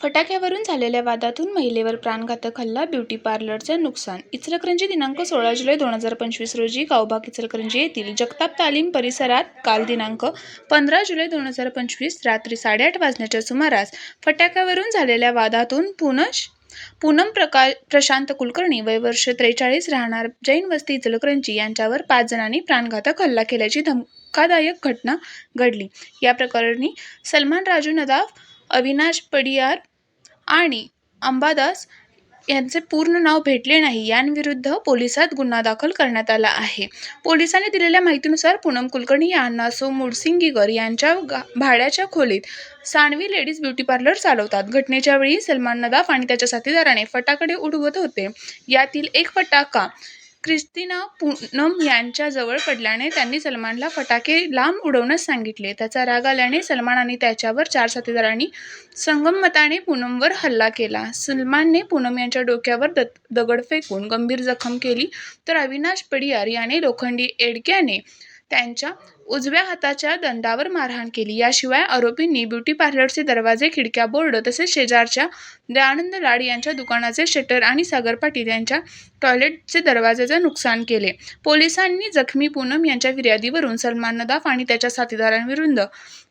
फटाक्यावरून झालेल्या वादातून महिलेवर प्राणघातक हल्ला ब्युटी पार्लरचं नुकसान. इचलकरंजी दिनांक सोळा जुलै दोन हजार पंचवीस रोजी गावबाग इचलकरंजी येथील जगताप तालीम परिसरात काल दिनांक पंधरा जुलै दोन हजार पंचवीस रात्री साडेआठ वाजण्याच्या सुमारास फटाक्यावरून झालेल्या वादातून पुनश पूनम प्रकाश प्रशांत कुलकर्णी वय वर्ष त्रेचाळीस राहणार जैन वस्ती इचलकरंजी यांच्यावर पाच जणांनी प्राणघातक हल्ला केल्याची धक्कादायक घटना घडली. या प्रकरणी सलमान राजू नदाफ अविनाश पडियार आणि अंबादास यांचे पूर्ण नाव भेटले नाही. यांविरुद्ध पोलिसात गुन्हा दाखल करण्यात आला आहे. पोलिसांनी दिलेल्या माहितीनुसार पूनम कुलकर्णी यांना नासो मुडसिंगीकर यांच्या गा- भाड्याच्या खोलीत सानवी लेडीज ब्युटी पार्लर चालवतात. घटनेच्या वेळी सलमान नदाफ आणि त्याच्या साथीदाराने फटाकडे उडवत होते. यातील एक फटाका क्रिस्तिना पूनम यांच्या जवळ पडल्याने त्यांनी सलमानला फटाके लांब उडवण्यास सांगितले. त्याचा राग आल्याने सलमान आणि त्याच्यावर चार साथीदारांनी संगमताने पूनमवर हल्ला केला. सलमानने पूनम यांच्या डोक्यावर द दगड फेकून गंभीर जखम केली. तर अविनाश पडियार याने लोखंडी एडक्याने त्यांच्या उजव्या हाताच्या दंडावर मारहाण केली. याशिवाय आरोपींनी ब्युटी पार्लरचे दरवाजे खिडक्या बोर्ड तसेच शेजारच्या दयानंद लाड यांच्या दुकानाचे शटर आणि सागर पाटील यांच्या टॉयलेटचे दरवाजाचे नुकसान केले. पोलिसांनी जखमी पूनम यांच्या फिर्यादीवरून सलमान नदाफ आणि त्याच्या साथीदारांविरुद्ध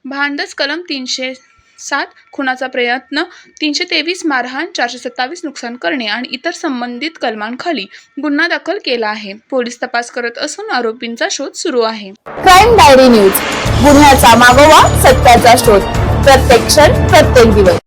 भांडस कलम तीनशे सात खुनाचा प्रयत्न तीनशे तेवीस मारहाण चारशे सत्तावीस नुकसान करणे आणि इतर संबंधित कलमांखाली गुन्हा दाखल केला आहे. पोलीस तपास करत असून आरोपींचा शोध सुरू आहे. क्राईम डायरी न्यूज गुन्ह्याचा मागोवा सत्याचा शोध. प्रत्येक क्षण प्रत्येक दिवस.